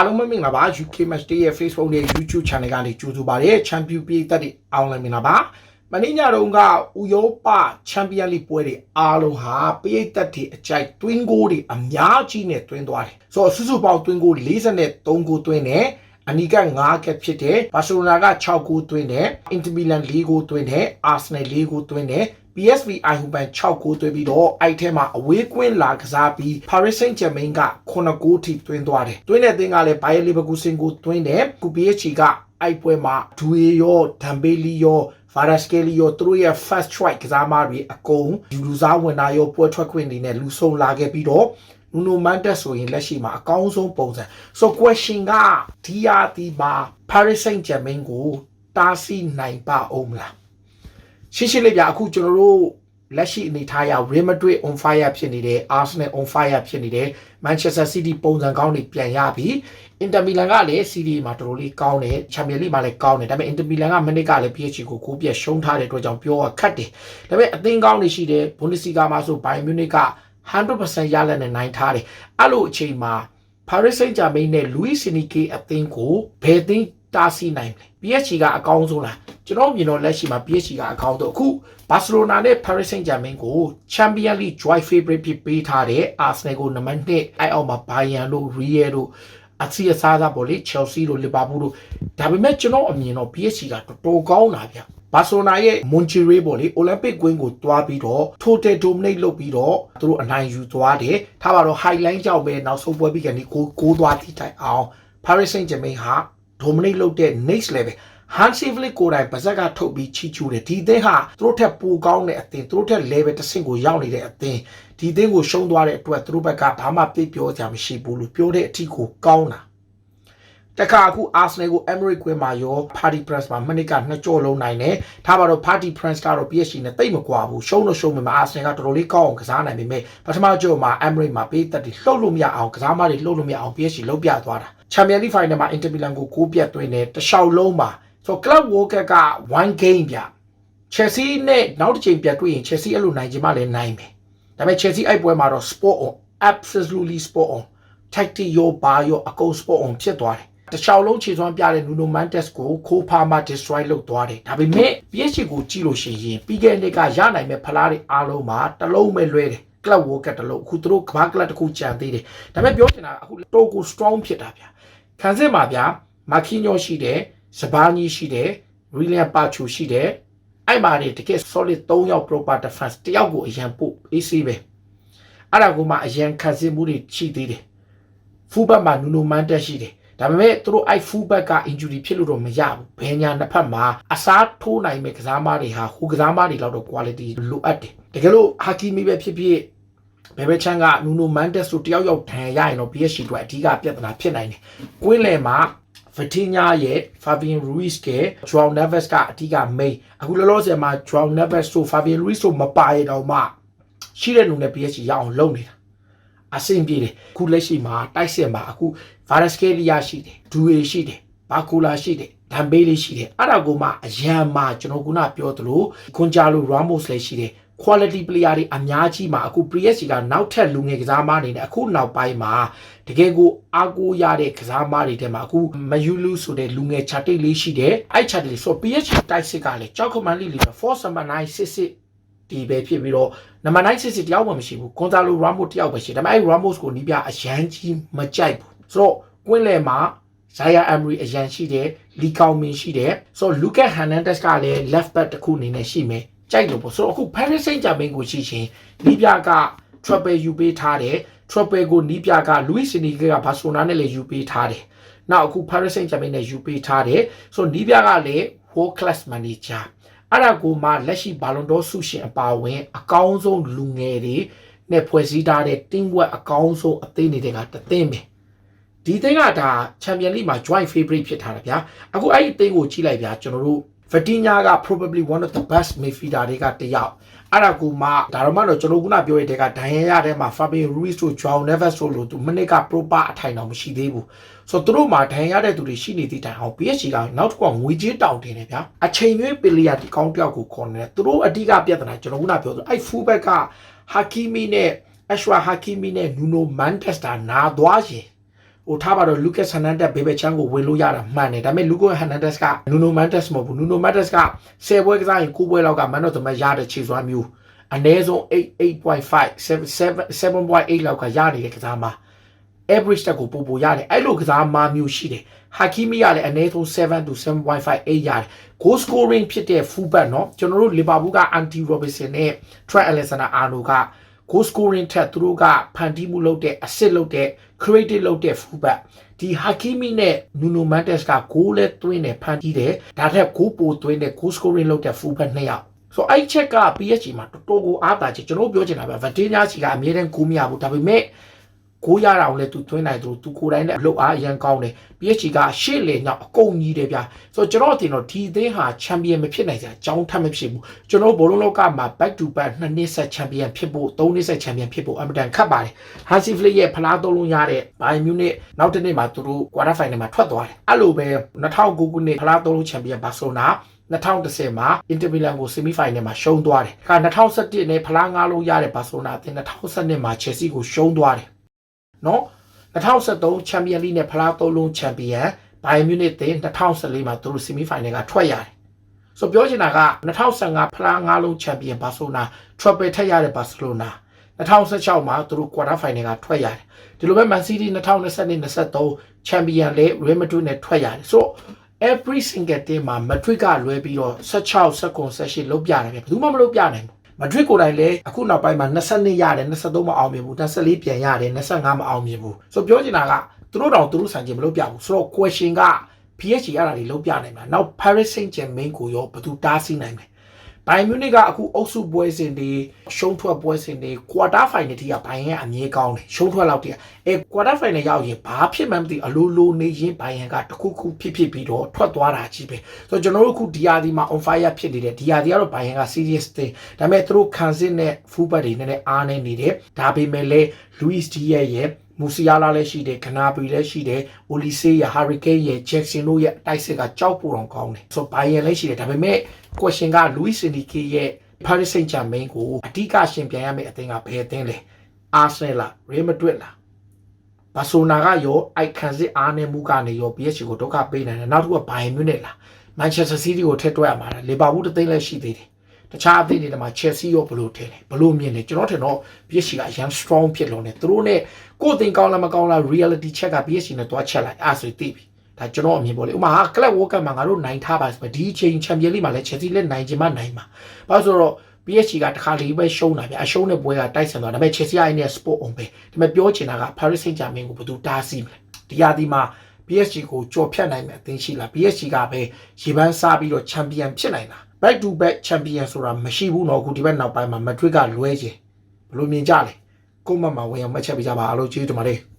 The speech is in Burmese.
အားလုံးပဲမင်္ဂလာပါ UK Match Day ရဲ့ Facebook နဲ့ YouTube Channel ကနေကြိုဆိုပါရစေချန်ပီယံပြည်သက်တွေအောင်လည်မင်္ဂလာပါမနေ့ညတုန်းကဥရောပချန်ပီယံလိပွဲတွေအားလုံးဟာပြည်သက်တွေအကြိုက် twin goal တွေအများကြီးနဲ့တွင်းသွားတယ်ဆိုတော့စုစုပေါင်း twin goal 43 goal တွင်းတယ် အနီက9ကက်ဖြစ်တယ်ဘာစီလိုနာက6ဂိုးသွင်းတယ်အင်တာမီလန်4ဂိုးသွင်းတယ်အာဆနယ်4ဂိုးသွင်းတယ် PSV Eindhoven 6ဂိုးသွင်းပြီးတော့အဲ့ထဲမှာအဝေးကွင်းလာကစားပြီး Paris Saint-Germain က9ဂိုးထိသွင်းသွားတယ်သွင်းတဲ့အသင်းကလည်း Bayer Leverkusen ကိုသွင်းတယ်ကူ PSG ကအဲ့ပွဲမှာဒူအေရောဒမ်ဘေလီရောဗာရစကယ်လီယောသူတို့ရဲ့ first strike ကစားမတွေအကုန်ယူလူစားဝင်လာရောပွဲထွက်ခွင့်တွေနဲ့လူဆုံလာခဲ့ပြီးတော့ နူနိုမန်တက်ဆိုရင်လက်ရှိမှာအကောင်းဆုံးပုံစံ so question ကဒီယာဒီမှာ Paris Saint-Germain ကိုတားဆီးနိုင်ပါအောင်မလားရှင်းရှင်းလေးပြအခုကျွန်တော်တို့လက်ရှိအနေထားအရ Real Madrid on fire ဖြစ်နေတယ် Arsenal on fire ဖြစ်နေတယ် Manchester City ပုံစံကောင်းတွေပြန်ရပြီ Inter Milan ကလည်း City မှာတော်တော်လေးကောင်းတယ် Champions League မှာလည်းကောင်းတယ်ဒါပေမဲ့ Inter Milan ကမနစ်ကလည်း PSG ကိုကိုပြက်ရှုံးထားတဲ့အတွက်ကြောင့်ပြောရခက်တယ်ဒါပေမဲ့အသင်းကောင်းတွေရှိတယ် Bundesliga မှာဆို Bayern Munich က 100%ရလက်နဲ့နိုင်ထားတယ်အဲ့လိုအချိန်မှာ Paris Saint-Germain နဲ့ Luis Enrique အသင်းကိုဘယ်သင်းတားဆီးနိုင်မလဲ PSG ကအကောင်းဆုံးလားကျွန်တော်မြင်တော့လက်ရှိမှာ PSG ကအကောင်းဆုံးအခု Barcelona နဲ့ Paris Saint-Germain ကို Champions League joy favorite ဖြစ်ပေးထားတဲ့ Arsenal ကိုနံပါတ်1အဲ့အောက်မှာ Bayern တို့ Real တို့အစီအစားသားပေါ့လေ Chelsea တို့ Liverpool တို့ဒါပေမဲ့ကျွန်တော်အမြင်တော့ PSG ကတော်တော်ကောင်းတာဗျ ဘာဆိုနာရဲ့မွန်ချီရေးပေါ့လေအိုလံပစ်ကွင်းကိုတွားပြီးတော့ total dominate လုပ်ပြီးတော့သူတို့အနိုင်ယူသွားတယ်ထားပါတော့ highline ကြောက်ပဲနောက်ဆုံးပွဲပြီးကနေကိုကိုသွားတိတိုင်အောင် Paris Saint-Germain ဟာ dominate လုပ်တဲ့ next level Hansi Flick ကိုယ်တိုင်ပါဇက်ကထုတ်ပြီးချီချူတယ်ဒီအသင်းဟာသူတို့ထက်ပိုကောင်းတဲ့အသင်းသူတို့ထက် level တစ်ဆင့်ကိုရောက်နေတဲ့အသင်းဒီအသင်းကိုရှုံးသွားတဲ့အတွက်သူတို့ဘက်ကဘာမှပြပြောကြမရှိဘူးလို့ပြောတဲ့အထီကိုကောင်းတာ တခါအခု Arsenal ကို Emirates ကွင်းမှာရော Party Press မှာမနစ်ကနှစ်ကြောလုံးနိုင်တယ်ထားပါတော့ Party Press ကတော့ PSG နဲ့တိတ်မကွာဘူးရှုံးလို့ရှုံးမှာ Arsenal ကတော်တော်လေးကောင်းအောင်ကစားနိုင်ပေမဲ့ပထမကြောမှာ Emirates မှာပေးသက်တွေလှုပ်လို့မရအောင်ကစားမတွေလှုပ်လို့မရအောင် PSG လှုပ်ပြသွားတာ Champions League Final မှာ Inter Milan ကိုကိုးပြတ်သွင်းတယ်တခြားလုံးမှာဆို Club World Cup က1 game ပြ Chelsea နဲ့နောက်တစ်ချိန်ပြတ်တွေ့ရင် Chelsea အဲ့လိုနိုင်ချင်မှလည်းနိုင်မယ်ဒါပေမဲ့ Chelsea အဲ့ပွဲမှာတော့ sport on absolutely sport on tactic ရောဘာရောအကုန် sport on ဖြစ်သွားတယ် တခြားလုံးခြေစွမ်းပြတဲ့ Nuno Mendes ကိုခိုးဖာမှ destroy လုပ်သွားတယ်ဒါပေမဲ့ PSG ကိုကြည့်လို့ရှိရင်ပြီးခဲ့တဲ့နှစ်ကရနိုင်မဲ့ဖလားတွေအားလုံးမှာတစ်လုံးပဲလွဲတယ် club world cup တလို့အခုသူတို့ကမ္ဘာကလပ်တစ်ခုကြံသေးတယ်ဒါပေမဲ့ပြောချင်တာကအခုတိုကို strong ဖြစ်တာဗျာခံစစ်မှာဗျာမာခီညိုရှိတယ်စဘာနီရှိတယ်ရီလီယံပါချူရှိတယ်အဲ့မှာနေတကယ် solid 3ယောက် proper defense တယောက်ကိုအရန်ပို့ AC ပဲအဲ့ဒါကမှအရန်ခံစစ်မှုတွေရှိသေးတယ်ဖူဘတ်မှာနူနိုမန်တက်ရှိတယ် ဒါပေမဲ့သူတို့အဲ့ဖူဘက်က injury ဖြစ်လို့တော့မရဘူးဘယ်ညာနှစ်ဖက်မှာအစားထိုးနိုင်မဲ့ကစားမတွေဟာဟိုကစားမတွေလောက်တော့ quality လိုအပ်တယ်တကယ်လို့ဟာကီမီပဲဖြစ်ဖြစ်ဘယ်ဘက်ချန်ကနူနိုမန်တက်ဆိုတယောက်ယောက်ထန်ရရင်တော့ PSG အတွက်အဓိကပြဿနာဖြစ်နိုင်တယ်။ကွင်းလယ်မှာ Vitinha ရဲ့ Fabian Ruiz က Joao Neves ကအဓိက main အခုလောလောဆယ်မှာ Joao Neves ဆို Fabian Ruiz ဆိုမပါရတော့မှရှိတဲ့လူနဲ့ PSG ရအောင်လုပ်နေတာ အဆင်ပြေတယ်အခုလက်ရှိမှာတိုက်စစ်မှာအခု Varaskelia ရှိတယ်ဒူအေရှိတယ်ဘာကူလာရှိတယ်ဒမ်ဘေးလေးရှိတယ်အဲ့ဒါကိုမှအရန်မှကျွန်တော်ကပြောသလိုခွန်ဂျာလို Ramos လည်းရှိတယ် quality player တွေအများကြီးမှာအခု PSG ကနောက်ထပ်လူငယ်ကစားမအနေနဲ့အခုနောက်ပိုင်းမှာတကယ်ကိုအားကိုးရတဲ့ကစားမတွေထဲမှာအခုမယူလူဆိုတဲ့လူငယ်ချတိတ်လေးရှိတယ်အဲ့ချတိတ်လေးဆို PSG တိုက်စစ်ကလည်းကြောက်ခမန်လေးလေး4 number 9 6ဒီပဲဖြစ်ပြီးတော့ နံပါတ်9 6တယောက်မှမရှိဘူးကွန်တာလိုရာမိုတယောက်ပဲရှိတယ်ဒါပေမဲ့အဲ့ Ramos ကိုနီးပြအရန်ကြီးမကြိုက်ဘူးဆိုတော့ကွင်းလယ်မှာ Zaya Emery အရန်ရှိတယ်လီကောင်မင်ရှိတယ်ဆိုတော့ Lucas Hernandez ကလည်း left back တစ်ခုအနေနဲ့ရှိမယ်ကြိုက်လို့ပေါ့ဆိုတော့အခု Paris Saint-Germain ကိုရှိချင်းနီးပြက Triple ယူပေးထားတယ် Triple ကိုနီးပြက Luis Enrique က Barcelona နဲ့လည်းယူပေးထားတယ်နောက်အခု Paris Saint-Germain နဲ့ယူပေးထားတယ်ဆိုတော့နီးပြကလည်း world class manager အဲ့ဒါကိုမှလက်ရှိ Ballon d'Or ဆုရှင်အပါအဝင် အကောင်းဆုံးလူငယ်တွေနဲ့ဖွဲ့စည်းထားတဲ့ team work အကောင်းဆုံးအသင်းတွေကတသင်းပဲဒီသင်းကဒါ Champions League မှာ joint favorite ဖြစ်ထားတာဗျာအခုအဲ့ဒီအသင်းကိုကြည့်လိုက်ဗျာကျွန်တော်တို့ Vitinha က probably one of the best midfielder တွေကတယောက်အဲ့ဒါကိုမှဒါတော့မှတော့ကျွန်တော်ခုနပြောရတဲ့ကဒိုင်ရရတဲ့မှာ Fabian Ruiz တို့ Joao Neves တို့လို့သူမနစ်က proper အထိုင်တော့မရှိသေးဘူး ဆိုတော့သူတို့မှာဒိုင်ရတဲ့သူတွေရှိနေသည့်တိုင်အောင် PSG ကနောက်တစ်ခုကငွေကြေးတောင်းတင်တယ်ဗျာအချိန်ရွေးပီလီယာဒီကောင်းတယောက်ကိုခေါ်နေတယ်သူတို့အဓိကပြဿနာကျွန်တော်ခုနပြောဆိုအဲ့ fullback က Hakimi နဲ့ Ashwa Hakimi နဲ့ Nuno Mendes တာနာသွားရင်ဟိုထားပါတော့ Lucas Hernandez ဘေဘချန်ကိုဝင်လို့ရတာမှန်တယ်ဒါပေမဲ့ Lucas Hernandez က Nuno Mendes မဟုတ်ဘူး Nuno Mendes က10ပွဲကစားရင်9ပွဲလောက်က Man of the Match ရတဲ့ခြေစွမ်းမျိုးအနည်းဆုံး8 8.5 7 7.8လောက်ကရနေတဲ့ကစားမှာ average တက်ကိုပို့ပို့ရတယ်အဲ့လိုကစားမမျိုးရှိတယ်ဟာကီမီကလည်းအနည်းဆုံး7 to 7.58ရတယ် goal scoring ဖြစ်တဲ့ fullback เนาะကျွန်တော်တို့ Liverpool က Andy Robertson နဲ့ Trent Alexander-Arnold က goal scoring ထက်သူတို့ကဖန်တီးမှုလုပ်တဲ့ assist လုပ်တဲ့ creative လုပ်တဲ့ fullback ဒီ Hakimi နဲ့ Nuno Mendes က goal လဲသွင်းတယ်ဖန်တီးတယ်ဒါထက် goal ပိုသွင်းတဲ့ goal scoring လုပ်တဲ့ fullback နှစ်ယောက်ဆိုအဲ့ချက်က PSG မှာတော်တော်ကိုအားတာချက်ကျွန်တော်ပြောချင်တာပဲဗတ်တင်းညာစီကအမြဲတမ်းကိုမရဘူးဒါပေမဲ့ ကိုရတာအောင်လဲသူသွင်းနိုင်သူသူကိုယ်တိုင်လည်းအလုပ်အားအရန်ကောင်းတယ် PSG ကရှေ့လေညောင်အကုန်ကြီးတယ်ဗျာဆိုတော့ကျွန်တော်တင်တော့ဒီအသင်းဟာချန်ပီယံမဖြစ်နိုင်စရာအကြောင်းထပ်မဖြစ်ဘူးကျွန်တော်ဘောလုံးလောကမှာ back to back နှစ်နှစ်ဆက်ချန်ပီယံဖြစ်ဖို့သုံးနှစ်ဆက်ချန်ပီယံဖြစ်ဖို့အမတန်ခက်ပါတယ်ဟာစီဖလစ်ရဲ့ဖလားသုံးလုံးရတဲ့ဘိုင်မြူနစ်နောက်တစ်နေ့မှာသူတို့ quarter final မှာထွက်သွားတယ်အဲ့လိုပဲ2009ခုနှစ်ဖလားသုံးလုံးချန်ပီယံဘာစီလိုနာ2010မှာအင်တာမီလန်ကိုဆီမီဖိုင်နယ်မှာရှုံးသွားတယ်။ခါ2017နဲ့ဖလား၅လုံးရတဲ့ဘာစီလိုနာအသင်း2012မှာချယ်ဆီကိုရှုံးသွားတယ်။ နော်2013ချန်ပီယံလိနဲ့ဖလားသုံးလုံးချန်ပီယံဘိုင်မြူနစ်တင်2014မှာသူတို့ဆီမီဖိုင်နယ်ကထွက်ရတယ်။ဆိုပြောချင်တာက2015ဖလား၅လုံးချန်ပီယံဘာစီလိုနာထရပ်ပယ်ထက်ရတဲ့ဘာစီလိုနာ2016မှာသူတို့ quarter final ကထွက်ရတယ်ဒီလိုပဲ Man City 2022 23ချန်ပီယံလေ Real Madrid နဲ့ထွက်ရတယ်ဆိုတော့ every single team မှာ Madrid ကလွဲပြီးတော့16 second 18လုံးပြတယ်ဗျဘယ်သူမှမလုပ်ပြနိုင်ဘူး Madrid ကိုယ်တိုင်လည်းအခုနောက်ပိုင်းမှာ22ရတယ်23မအောင်မြင်ဘူး24ပြန်ရတယ်25မအောင်မြင်ဘူးဆိုပြောချင်တာကသူတို့တောင်သူတို့ဆိုင်ချင်မလုပ်ပြဘူးဆိုတော့ question က PSG ရတာတွေလုပ်ပြနိုင်မှာနောက် Paris Saint-Germain ကိုရောဘယ်သူတားဆီးနိုင်မလဲ ဘိုင်မြူနစ်ကအခုအုပ်စုပွဲစဉ်တွေရှုံးထွက်ပွဲစဉ်တွေကွာတာဖိုင်နယ်ထိကဘိုင်ရန်အမြဲကောင်းတယ်ရှုံးထွက်လောက်တည်းအဲကွာတာဖိုင်နယ်ရောက်ရင်ဘာဖြစ်မှန်းမသိအလိုလိုနေရင်ဘိုင်ရန်ကတခုခုဖြစ်ဖြစ်ပြီးတော့ထွက်သွားတာကြီးပဲဆိုတော့ကျွန်တော်တို့အခုဒီယာဒီမှာ on fire ဖြစ်နေတယ်ဒီယာဒီကတော့ဘိုင်ရန်က serious တင်ဒါပေမဲ့သူတို့ခံစစ်နဲ့ full back တွေနည်းနည်းအားနေနေတယ်ဒါပေမဲ့လည်း Luis Diaz ရဲ့ မူစီယာလာလည်းရှိတယ်ခနာပီလည်းရှိတယ်အိုလီဆေးရဟာရီကိန်းရဲ့ဂျက်ဆင်တို့ရဲ့အတိုက်စစ်ကကြောက်ပူတော်ကောင်းတယ်ဆိုတော့ဘိုင်ယန်လည်းရှိတယ်ဒါပေမဲ့ question က Luis Enrique ရဲ့ Paris Saint-Germain ကိုအဓိကရှင်ပြန်ရမယ့်အသင်းကဘယ်အသင်းလဲ Arsenal လား Real Madrid လားဘာဆိုနာကရောအိုက်ခံစစ်အားနေမှုကနေရော PSG ကိုဒုက္ခပေးနိုင်တယ်နောက်တစ်ခုကဘိုင်မြူနစ်လား Manchester City ကိုထည့်တွက်ရမှာလားလီဗာပူးတစ်သိန်းလည်းရှိသေးတယ် တခြားအသင်းတွေမှာ Chelsea ရောဘလို့ထည့်လဲဘလို့မြင်လဲကျွန်တော်ထင်တော့ PSG ကအရန် strong ဖြစ်လို့ねသူတို့ ਨੇ ကိုယ်တင်ကောင်းလားမကောင်းလား reality check က PSG နဲ့တွားချက်လိုက်အဲ့ဆိုသိပြီဒါကျွန်တော်အမြင်ပေါ့လေဥမာဟာ club world cup မှာငါတို့နိုင်ထားပါဆိုဒီအချိန် champion league မှာလည်း Chelsea လည်းနိုင်ချင်မှနိုင်မှာဘာလို့ဆိုတော့ PSG ကတစ်ခါလေးပဲရှုံးတာဗျအရှုံးတဲ့ပွဲကတိုက်ဆန်သွားဒါပေမဲ့ Chelsea အိုင်းနဲ့ sport on ပဲဒါပေမဲ့ပြောချင်တာက Paris Saint-Germain ကိုဘယ်သူတားဆီးမလဲဒီရာဒီမှာ PSG ကိုကြော်ဖြတ်နိုင်မယ်အသင်းရှိလား PSG ကပဲရေပန်းစားပြီးတော့ champion ဖြစ်နိုင်လား back to back champion ဆိုတာမရှိဘူးတော့အခုဒီဘက်နောက်ပိုင်းမှာ Madrid ကလွဲခြင်းဘယ်လိုမြင်ကြလဲကိုမမှာဝင်အောင်မှတ်ချက်ပေးကြပါအားလုံးကျေးဇူးတင်ပါတယ်